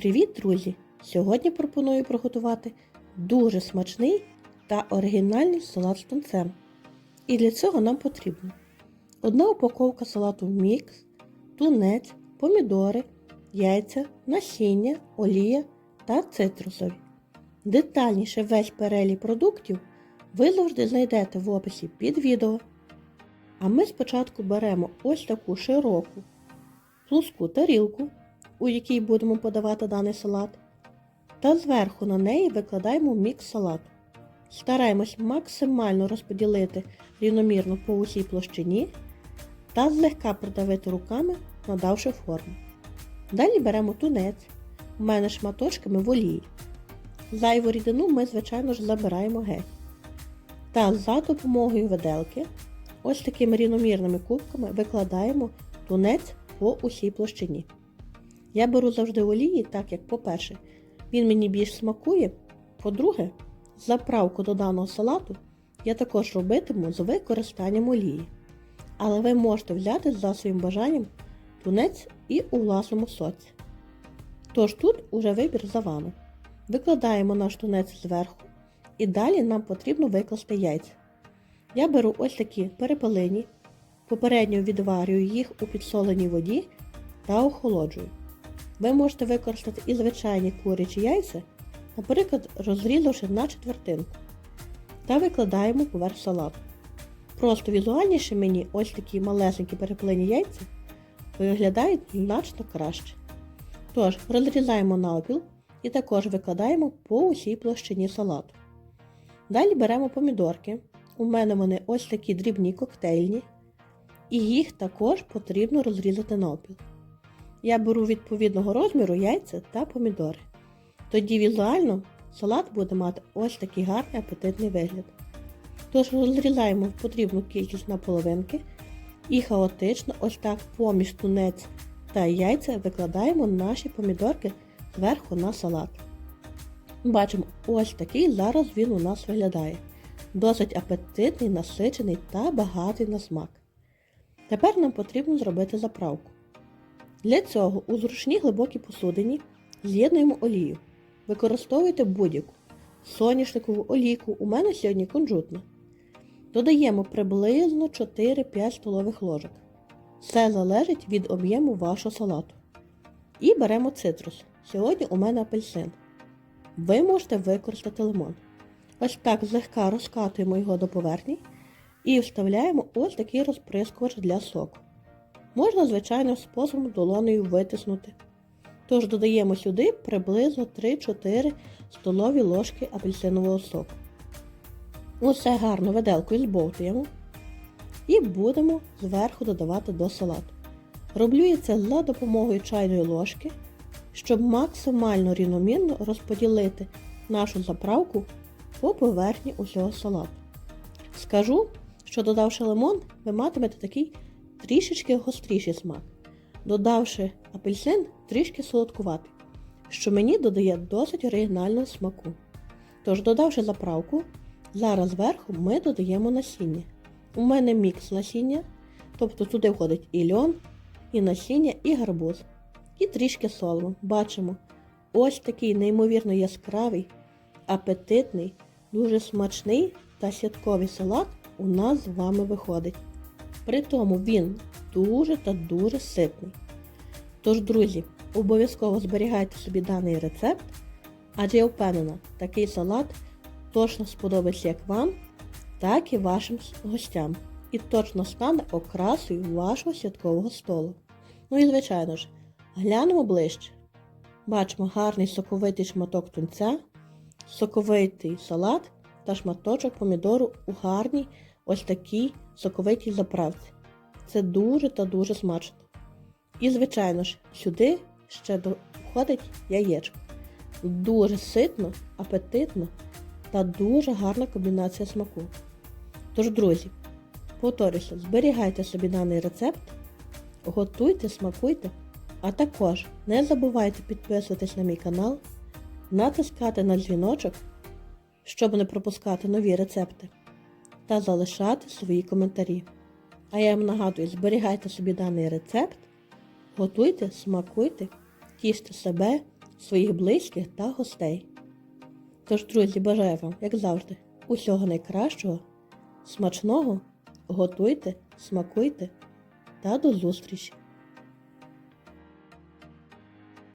Привіт, друзі! Сьогодні пропоную приготувати дуже смачний та оригінальний салат з тунцем. І для цього нам потрібно одна упаковка салату мікс, тунець, помідори, яйця, насіння, олія та цитрусові. Детальніше весь перелік продуктів ви завжди знайдете в описі під відео. А ми спочатку беремо ось таку широку плоску тарілку, у якій будемо подавати даний салат, та зверху на неї викладаємо мікс салату. Стараємось максимально розподілити рівномірно по усій площині та злегка придавити руками, надавши форму. Далі беремо тунець, у мене шматочками в олії. Зайву рідину ми, звичайно ж, забираємо геть. Та за допомогою виделки, ось такими рівномірними кубками викладаємо тунець по усій площині. Я беру завжди олії, так як, по-перше, він мені більш смакує. По-друге, заправку до даного салату я також робитиму з використанням олії. Але ви можете взяти за своїм бажанням тунець і у власному соці. Тож тут уже вибір за вами. Викладаємо наш тунець зверху і далі нам потрібно викласти яйця. Я беру ось такі перепелині, попередньо відварюю їх у підсоленій воді та охолоджую. Ви можете використати і звичайні курячі яйця, наприклад, розрізавши на четвертинку, та викладаємо поверх салату. Просто візуальніше мені ось такі малесенькі переплені яйця виглядають значно краще. Тож, розрізаємо навпіл і також викладаємо по усій площині салату. Далі беремо помідорки. У мене вони ось такі дрібні коктейльні, і їх також потрібно розрізати навпіл. Я беру відповідного розміру яйця та помідори. Тоді візуально салат буде мати ось такий гарний апетитний вигляд. Тож розрізаємо потрібну кількість на половинки і хаотично ось так поміж тунець та яйця викладаємо наші помідорки зверху на салат. Бачимо, ось такий зараз він у нас виглядає. Досить апетитний, насичений та багатий на смак. Тепер нам потрібно зробити заправку. Для цього у зручній глибокій посудині з'єднуємо олію. Використовуйте будь-яку соняшникову олійку, у мене сьогодні кунжутна. Додаємо приблизно 4-5 столових ложок. Все залежить від об'єму вашого салату. І беремо цитрус. Сьогодні у мене апельсин. Ви можете використати лимон. Ось так злегка розкатуємо його до поверхні і вставляємо ось такий розприскувач для соку. Можна звичайним способом долонею витиснути. Тож додаємо сюди приблизно 3-4 столові ложки апельсинового соку. Усе гарно виделкою збовтуємо і будемо зверху додавати до салату. Роблю я це за допомогою чайної ложки, щоб максимально рівномірно розподілити нашу заправку по поверхні усього салату. Скажу, що додавши лимон, ви матимете такий трішечки гостріший смак. Додавши апельсин, трішки солодкуватий, що мені додає досить оригінального смаку. Тож, додавши заправку, зараз зверху ми додаємо насіння. У мене мікс насіння, тобто туди входить і льон, і насіння, і гарбуз. І трішки солимо. Бачимо, ось такий неймовірно яскравий, апетитний, дуже смачний та святковий салат у нас з вами виходить. При тому він дуже та дуже ситний. Тож, друзі, обов'язково зберігайте собі даний рецепт, адже я впевнена, такий салат точно сподобається як вам, так і вашим гостям. І точно стане окрасою вашого святкового столу. Ну і, звичайно ж, глянемо ближче. Бачимо гарний соковитий шматок тунця, соковитий салат та шматочок помідору у гарній ось такій соковитій заправці. Це дуже та дуже смачно. І, звичайно ж, сюди ще входить яєчко. Дуже ситно, апетитно та дуже гарна комбінація смаку. Тож, друзі, повторюся, зберігайте собі даний рецепт, готуйте, смакуйте, а також не забувайте підписуватись на мій канал, натискати на дзвіночок, щоб не пропускати нові рецепти, та залишати свої коментарі. А я вам нагадую, зберігайте собі даний рецепт, готуйте, смакуйте, тіште себе своїх близьких та гостей. Тож, друзі, бажаю вам, як завжди, усього найкращого, смачного, готуйте, смакуйте та до зустрічі!